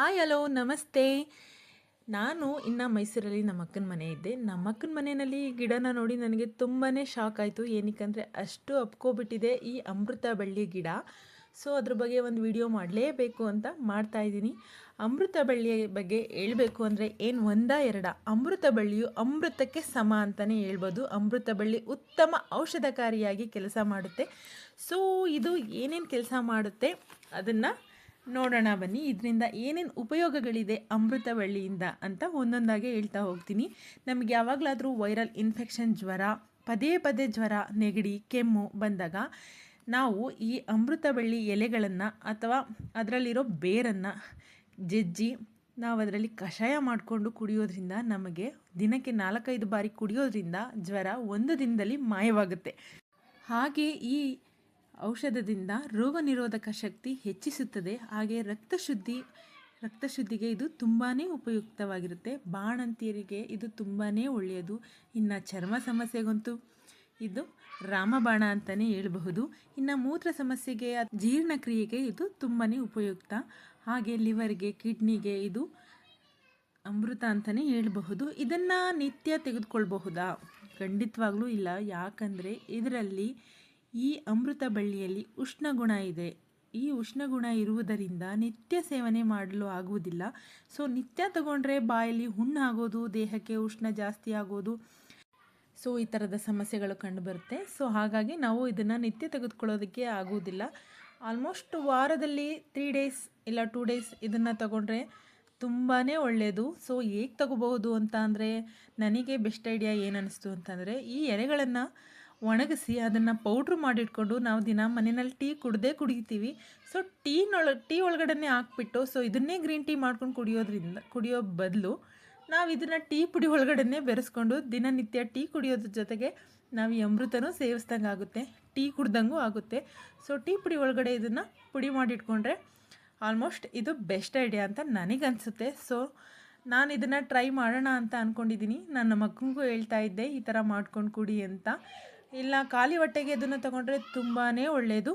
Hi hello ನಮಸ್ತೆ. ನಾನು ಇನ್ನು ಮೈಸೂರಲ್ಲಿ ನಮ್ಮ ಅಕ್ಕನ ಮನೆ ಇದ್ದೆ. ನಮ್ಮ ಅಕ್ಕನ ಮನೆಯಲ್ಲಿ ಗಿಡನ ನೋಡಿ ನನಗೆ ತುಂಬಾ ಶಾಕ್ ಆಯಿತು. ಏನಕ್ಕಂದರೆ ಅಷ್ಟು ಅಪ್ಕೋಬಿಟ್ಟಿದೆ ಈ ಅಮೃತ ಬಳ್ಳಿ ಗಿಡ. ಸೊ ಅದ್ರ ಬಗ್ಗೆ ಒಂದು ವಿಡಿಯೋ ಮಾಡಲೇಬೇಕು ಅಂತ ಮಾಡ್ತಾ ಇದ್ದೀನಿ. ಅಮೃತ ಬಳ್ಳಿಯ ಬಗ್ಗೆ ಹೇಳಬೇಕು ಅಂದರೆ ಏನು ಒಂದ ಎರಡ? ಅಮೃತ ಬಳ್ಳಿಯು ಅಮೃತಕ್ಕೆ ಸಮ ಅಂತಲೇ ಹೇಳ್ಬೋದು. ಅಮೃತ ಬಳ್ಳಿ ಉತ್ತಮ ಔಷಧಕಾರಿಯಾಗಿ ಕೆಲಸ ಮಾಡುತ್ತೆ. ಸೊ ಇದು ಏನೇನು ಕೆಲಸ ಮಾಡುತ್ತೆ? ಅದನ್ನು ನೋಡೋಣ ಬನ್ನಿ. ಇದರಿಂದ ಏನೇನು ಉಪಯೋಗಗಳಿದೆ ಅಮೃತ ಬಳ್ಳಿಯಿಂದ ಅಂತ ಒಂದೊಂದಾಗಿ ಹೇಳ್ತಾ ಹೋಗ್ತೀನಿ. ನಮಗೆ ಯಾವಾಗಲಾದರೂ ವೈರಲ್ ಇನ್ಫೆಕ್ಷನ್ ಜ್ವರ, ಪದೇ ಪದೇ ಜ್ವರ, ನೆಗಡಿ, ಕೆಮ್ಮು ಬಂದಾಗ ನಾವು ಈ ಅಮೃತ ಬಳ್ಳಿ ಎಲೆಗಳನ್ನು ಅಥವಾ ಅದರಲ್ಲಿರೋ ಬೇರನ್ನು ಜಜ್ಜಿ ನಾವು ಅದರಲ್ಲಿ ಕಷಾಯ ಮಾಡಿಕೊಂಡು ಕುಡಿಯೋದ್ರಿಂದ ನಮಗೆ ದಿನಕ್ಕೆ ನಾಲ್ಕೈದು ಬಾರಿ ಕುಡಿಯೋದ್ರಿಂದ ಜ್ವರ ಒಂದು ದಿನದಲ್ಲಿ ಮಾಯವಾಗುತ್ತೆ. ಹಾಗೆ ಈ ಔಷಧದಿಂದ ರೋಗ ನಿರೋಧಕ ಶಕ್ತಿ ಹೆಚ್ಚಿಸುತ್ತದೆ. ಹಾಗೆ ರಕ್ತ ಶುದ್ಧಿ ರಕ್ತ ಶುದ್ಧಿಗೆ ಇದು ತುಂಬಾ ಉಪಯುಕ್ತವಾಗಿರುತ್ತೆ. ಬಾಣಂತಿಯರಿಗೆ ಇದು ತುಂಬಾ ಒಳ್ಳೆಯದು. ಇನ್ನು ಚರ್ಮ ಸಮಸ್ಯೆಗಂತೂ ಇದು ರಾಮಬಾಣ ಅಂತಲೇ ಹೇಳಬಹುದು. ಇನ್ನು ಮೂತ್ರ ಸಮಸ್ಯೆಗೆ, ಜೀರ್ಣಕ್ರಿಯೆಗೆ ಇದು ತುಂಬಾ ಉಪಯುಕ್ತ. ಹಾಗೆ ಲಿವರ್ಗೆ, ಕಿಡ್ನಿಗೆ ಇದು ಅಮೃತ ಅಂತಲೇ ಹೇಳಬಹುದು. ಇದನ್ನು ನಿತ್ಯ ತೆಗೆದುಕೊಳ್ಬಹುದಾ? ಖಂಡಿತವಾಗ್ಲೂ ಇಲ್ಲ. ಯಾಕಂದರೆ ಇದರಲ್ಲಿ ಈ ಅಮೃತ ಬಳ್ಳಿಯಲ್ಲಿ ಉಷ್ಣಗುಣ ಇದೆ. ಈ ಉಷ್ಣಗುಣ ಇರುವುದರಿಂದ ನಿತ್ಯ ಸೇವನೆ ಮಾಡಲು ಆಗುವುದಿಲ್ಲ. ಸೊ, ನಿತ್ಯ ತಗೊಂಡ್ರೆ ಬಾಯಲ್ಲಿ ಹುಣ್ಣಾಗೋದು ದೇಹಕ್ಕೆ ಉಷ್ಣ ಜಾಸ್ತಿ ಆಗೋದು, ಸೊ, ಈ ಥರದ ಸಮಸ್ಯೆಗಳು ಕಂಡುಬರುತ್ತೆ ಸೊ, ಹಾಗಾಗಿ ನಾವು ಇದನ್ನು ನಿತ್ಯ ತೆಗೆದುಕೊಳ್ಳೋದಕ್ಕೆ ಆಗುವುದಿಲ್ಲ. ಆಲ್ಮೋಸ್ಟ್ ವಾರದಲ್ಲಿ ತ್ರೀ ಡೇಸ್ ಇಲ್ಲ ಟೂ ಡೇಸ್ ಇದನ್ನು ತಗೊಂಡ್ರೆ ತುಂಬಾ ಒಳ್ಳೆಯದು ಸೊ, ಹೇಗೆ ತಗೋಬಹುದು ಅಂತ ಅಂದರೆ ನನಗೆ ಬೆಸ್ಟ್ ಐಡಿಯಾ ಏನು ಅನ್ನಿಸ್ತು ಅಂತಂದರೆ ಈ ಎಲೆಗಳನ್ನು ಒಣಗಿಸಿ ಅದನ್ನು ಪೌಡ್ರ್ ಮಾಡಿಟ್ಕೊಂಡು ನಾವು ದಿನ ಮನೆಯಲ್ಲಿ ಟೀ ಕುಡ್ದೇ ಕುಡಿತೀವಿ. ಸೊ ಟೀನೊಳ ಟೀ ಒಳಗಡೆ ಹಾಕ್ಬಿಟ್ಟು ಸೊ ಇದನ್ನೇ ಗ್ರೀನ್ ಟೀ ಮಾಡ್ಕೊಂಡು ಕುಡಿಯೋದ್ರಿಂದ, ಕುಡಿಯೋ ಬದಲು ನಾವು ಇದನ್ನು ಟೀ ಪುಡಿ ಒಳಗಡೆ ಬೆರೆಸ್ಕೊಂಡು ದಿನನಿತ್ಯ ಟೀ ಕುಡಿಯೋದ್ರ ಜೊತೆಗೆ ನಾವು ಈ ಅಮೃತನೂ ಸೇವಿಸ್ದಂಗೆ ಆಗುತ್ತೆ. ಟೀ ಕುಡ್ದಂಗೂ ಆಗುತ್ತೆ. ಸೊ ಟೀ ಪುಡಿ ಒಳಗಡೆ ಇದನ್ನು ಪುಡಿ ಮಾಡಿಟ್ಕೊಂಡ್ರೆ ಆಲ್ಮೋಸ್ಟ್ ಇದು ಬೆಸ್ಟ್ ಐಡಿಯಾ ಅಂತ ನನಗನ್ಸುತ್ತೆ. ಸೊ ನಾನು ಇದನ್ನು ಟ್ರೈ ಮಾಡೋಣ ಅಂತ ಅಂದ್ಕೊಂಡಿದ್ದೀನಿ ನನ್ನ ಮಗನಿಗೂ ಹೇಳ್ತಾ ಇದ್ದೆ, ಈ ಥರ ಮಾಡ್ಕೊಂಡು ಕುಡಿ ಅಂತ. ಇಲ್ಲ ಖಾಲಿ ಹೊಟ್ಟೆಗೆ ಇದನ್ನು ತಗೊಂಡ್ರೆ ತುಂಬಾ ಒಳ್ಳೆಯದು